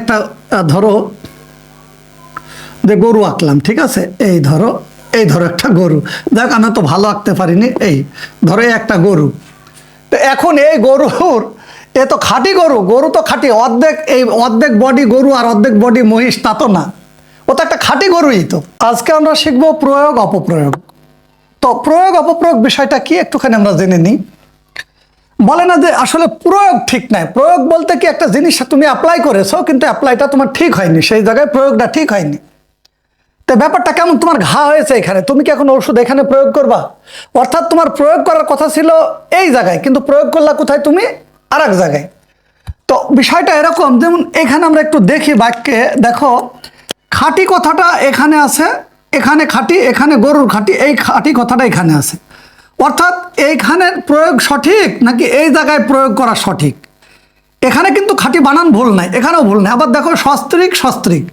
একটা ধরো, যে গরু আঁকলাম, ঠিক আছে? এই ধরো এই ধরো একটা গরু। দেখ আমি তো ভালো আঁকতে পারিনি। এই, ধরো একটা গরু। তো এখন এই গরুর, এ তো খাঁটি গরু গরু তো খাঁটি। অর্ধেক এই অর্ধেক বডি গরু আর অর্ধেক বডি মহিষ, তা তো না। ও তো একটা খাঁটি গরুই তো। আজকে আমরা শিখব প্রয়োগ অপপ্রয়োগ তো প্রয়োগ অপপ্রয়োগ বিষয়টা কি? একটুখানি আমরা জেনে নিই। বলে না যে আসলে প্রয়োগ ঠিক নাই। প্রয়োগ বলতে কি একটা জিনিস তুমি অ্যাপ্লাই করেছ, কিন্তু অ্যাপ্লাইটা তোমার ঠিক হয়নি। সেই জায়গায় প্রয়োগটা ঠিক হয়নি। তো ব্যাপারটা কেমন? তোমার ঘা হয়েছে এখানে। তুমি কি এখন ওষুধ এখানে প্রয়োগ করবা? অর্থাৎ তোমার প্রয়োগ করার কথা ছিল এই জায়গায়, কিন্তু প্রয়োগ করলা কোথায় তুমি? আর এক জায়গায়। তো বিষয়টা এরকম, যেমন এখানে আমরা একটু দেখি বাক্যে, দেখো, খাঁটি কথাটা এখানে আছে, এখানে খাঁটি, এখানে গরুর খাঁটি, এই খাঁটি কথাটা এখানে আছে। অর্থাৎ এইখানের প্রয়োগ সঠিক নাকি এই জায়গায় প্রয়োগ করা সঠিক? এখানে কিন্তু খাঁটি বানান ভুল নাই, এখানেও ভুল নাই। আবার দেখো, সস্ত্রিক সস্ত্রিক।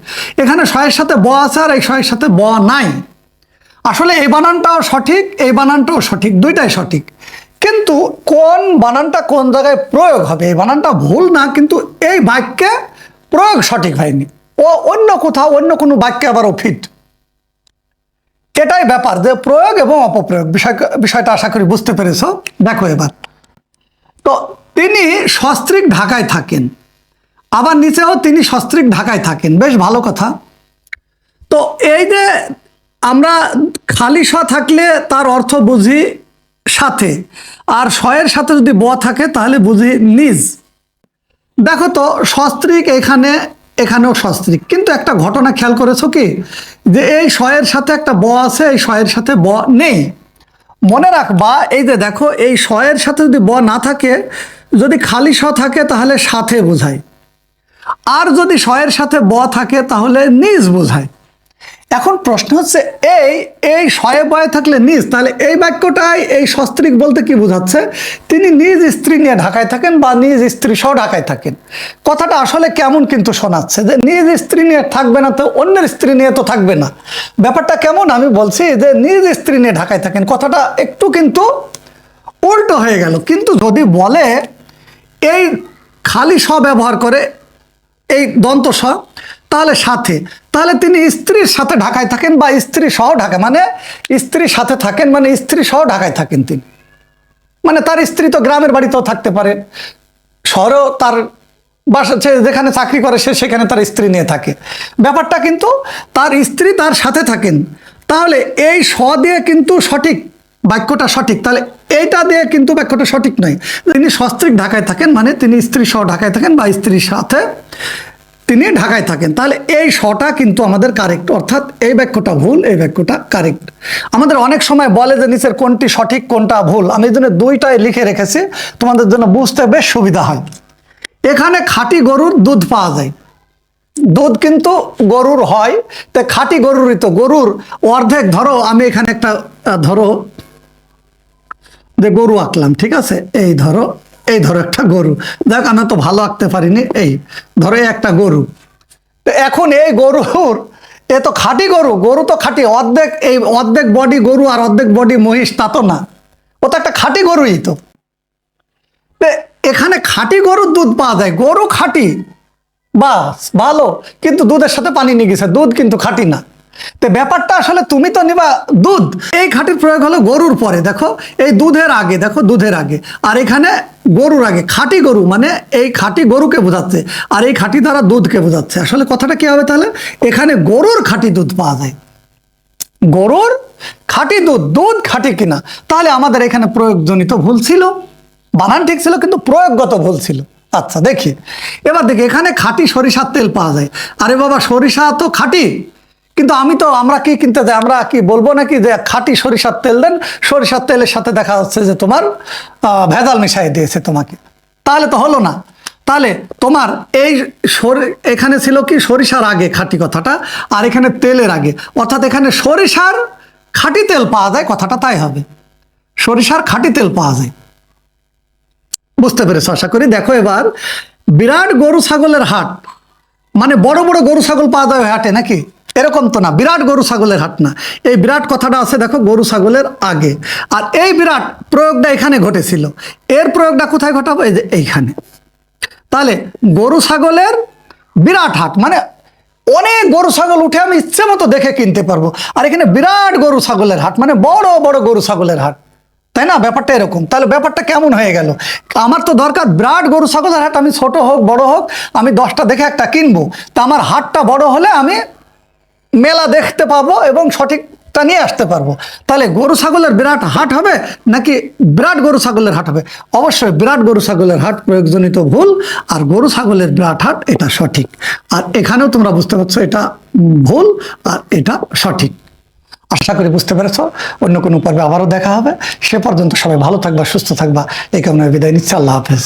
এখানে শয়ের সাথে ব আছে আর এই শয়ের সাথে ব নাই। আসলে এই বানানটাও সঠিক, এই বানানটাও সঠিক, দুইটাই সঠিক। কিন্তু কোন বানানটা কোন জায়গায় প্রয়োগ হবে, এই বানানটা ভুল না, কিন্তু এই বাক্যে প্রয়োগ সঠিক হয়নি। ও অন্য কোথাও অন্য কোনো বাক্যে আবারও ফিট। এটাই ব্যাপার যে প্রয়োগ এবং অপপ্রয়োগ। বিষয়, বিষয়টা আশা করি বুঝতে পেরেছ। দেখো এবার। তো তিনি সস্ত্রিক ঢাকায় থাকেন। আবার নিচেও তিনি সস্ত্রিক ঢাকায় থাকেন। বেশ ভালো কথা। তো এই যে আমরা খালি স থাকলে তার অর্থ বুঝি সাথে। আর শয়ের সাথে যদি ব থাকে, তাহলে বুঝি নিজ। দেখো তো, সস্ত্রিক এখানে এখানেও সস্ত্রিক। কিন্তু একটা ঘটনা খেয়াল করেছ কি? যে এই শয়ের সাথে একটা ব আছে, এই শয়ের সাথে ব নেই। মনে রাখবা, এই যে দেখো, এই শয়ের সাথে যদি ব না থাকে, যদি খালি স থাকে, তাহলে সাথে বোঝায়। আর যদি শয়ের সাথে ব থাকে, তাহলে নিজ বোঝায়। এখন প্রশ্ন হচ্ছে, এই এই শয়ে বয়ে থাকলে নিজ, তাহলে এই বাক্যটাই এই সস্ত্রিক বলতে কি বোঝাচ্ছে? তিনি নিজ স্ত্রী নিয়ে ঢাকায় থাকেন বা নিজ স্ত্রী সহ ঢাকায় থাকেন। কথাটা আসলে কেমন কিন্তু শোনাচ্ছে, যে নিজ স্ত্রী নিয়ে থাকবে না তো অন্যের স্ত্রী নিয়ে তো থাকবে না। ব্যাপারটা কেমন? আমি বলছি যে নিজ স্ত্রী নিয়ে ঢাকায় থাকেন, কথাটা একটু কিন্তু উল্টো হয়ে গেল। কিন্তু যদি বলে, এই খালি স ব্যবহার করে এই দন্ত স তাহলে সাথে, তাহলে তিনি স্ত্রীর সাথে ঢাকায় থাকেন বা স্ত্রী সহ ঢাকায় মানে স্ত্রীর সাথে থাকেন মানে স্ত্রী সহ ঢাকায় থাকেন তিনি। মানে তার স্ত্রী তো গ্রামের বাড়িতেও থাকতে পারে। শহরেও তার বাসা, সে যেখানে চাকরি করে, সে সেখানে তার স্ত্রী নিয়ে থাকে। ব্যাপারটা কিন্তু তার স্ত্রী তার সাথে থাকেন। তাহলে এই স দিয়ে কিন্তু সঠিক, বাক্যটা সঠিক। তাহলে এইটা দিয়ে কিন্তু বাক্যটা সঠিক নয়। তিনি সস্ত্রিক ঢাকায় থাকেন মানে তিনি স্ত্রী সহ ঢাকায় থাকেন বা স্ত্রীর সাথে তিনি ঢাকায় থাকেন। তাহলে এই শটা কিন্তু আমাদের কারেক্ট অর্থাৎ এই বাক্যটা ভুল, এই বাক্যটা কারেক্ট আমাদের অনেক সময় বলে যে নিচের কোনটি সঠিক, কোনটা ভুল। আমি এই জন্য দুইটাই লিখে রেখেছি, তোমাদের জন্য বুঝতে বেশ সুবিধা হয়। এখানে খাঁটি গরুর দুধ পাওয়া যায়। দুধ কিন্তু গরুর হয়। তো খাঁটি গরুরই তো গরুর অর্ধেক। ধরো আমি এখানে একটা ধরো যে গরু আঁকলাম, ঠিক আছে? এই ধরো এই ধরো একটা গরু। দেখ, আমি তো ভালো আঁকতে পারিনি। এই, ধরো একটা গরু। এখন এই গরুর, এ তো খাঁটি গরু গরু তো খাঁটি। অর্ধেক এই অর্ধেক বডি গরু আর অর্ধেক বডি মহিষ, তা তো না। ও তো একটা খাঁটি গরুই তো। তো এখানে খাঁটি গরুর দুধ পাওয়া যায়। গরু খাঁটি। বাস, ভালো। কিন্তু দুধের সাথে পানি নিয়ে গেছে। দুধ কিন্তু খাঁটি না। তো ব্যাপারটা আসলে তুমি তো নিবা দুধ। এই খাঁটির প্রয়োগ হলো গরুর পরে, দেখো? এই দুধের আগে, দেখো, দুধের আগে। আর এখানে গরুর আগে, খাঁটি গরু মানে এই খাঁটি গরুকে বোঝাচ্ছে, আর এই খাঁটি দ্বারা দুধকে বোঝাচ্ছে। আসলে কথাটা কি হবে তাহলে? এখানে গরুর খাঁটি দুধ পাওয়া যায়। গরুর খাঁটি দুধ দুধ খাঁটি কিনা? তাহলে আমাদের এখানে প্রয়োগজনিত ভুল ছিল। বানান ঠিক ছিল, কিন্তু প্রয়োগগত ভুল ছিল। আচ্ছা দেখি। এবার দেখি, এখানে খাঁটি সরিষার তেল পাওয়া যায়। আরে বাবা, সরিষা তো খাঁটি। কিন্তু আমি তো, আমরা কি কিনতে যাই? আমরা কি বলব নাকি যে খাঁটি সরিষার তেল দেন? সরিষার তেলের সাথে দেখা যাচ্ছে যে তোমার ভেজাল মিশাই দিয়েছে তোমাকে। তাহলে তো হলো না। তাহলে তোমার এই এখানে ছিল কি সরিষার আগে খাঁটি কথাটা, আর এখানে তেলের আগে। অর্থাৎ এখানে সরিষার খাঁটি তেল পাওয়া যায়, কথাটা তাই হবে। সরিষার খাঁটি তেল পাওয়া যায়। বুঝতে পেরেছ? আশা করি দেখো এবার, বিরাট গরু ছাগলের হাট। মানে বড় বড় গরু ছাগল পাওয়া যায় হাটে নাকি? এরকম তো না, বিরাট গরু ছাগলের হাট না। এই বিরাট কথাটা আছে, দেখো, গরু ছাগলের আগে। আর এই বিরাট প্রয়োগটা এখানে ঘটেছিল। এর প্রয়োগটা কোথায় ঘটাবো? এই যে এইখানে। তাহলে গরু ছাগলের বিরাট হাট মানে অনেক গরু ছাগল উঠে আমি ইচ্ছে মতো দেখে কিনতে পারব। আর এখানে বিরাট গরু ছাগলের হাট মানে বড় বড় গরু ছাগলের হাট। তাই না? ব্যাপারটা এরকম। তাহলে ব্যাপারটা কেমন হয়ে গেল? আমার তো দরকার বিরাট গরু ছাগলের হাট, আমি ছোট হোক, বড় হোক, আমি দশটা দেখে একটা কিনবো। তা আমার হাটটা বড় হলে আমি মেলা দেখতে পাবো এবং সঠিকটা নিয়ে আসতে পারব। তাহলে গরু ছাগলের বিরাট হাট হবে নাকি বিরাট গরু ছাগলের হাট হবে? অবশ্যই বিরাট গরু ছাগলের হাট প্রয়োগজনিত ভুল, আর গরু ছাগলের বিরাট হাট এটা সঠিক। আর এখানেও তোমরা বুঝতে পারছ এটা ভুল, আর এটা সঠিক। আশা করি বুঝতে পেরেছ। অন্য কোনো পর্বে আবারও দেখা হবে। সে পর্যন্ত সবাই ভালো থাকবা, সুস্থ থাকবা। এই কারণে বিদায় নিচ্ছি। আল্লাহ হাফেজ।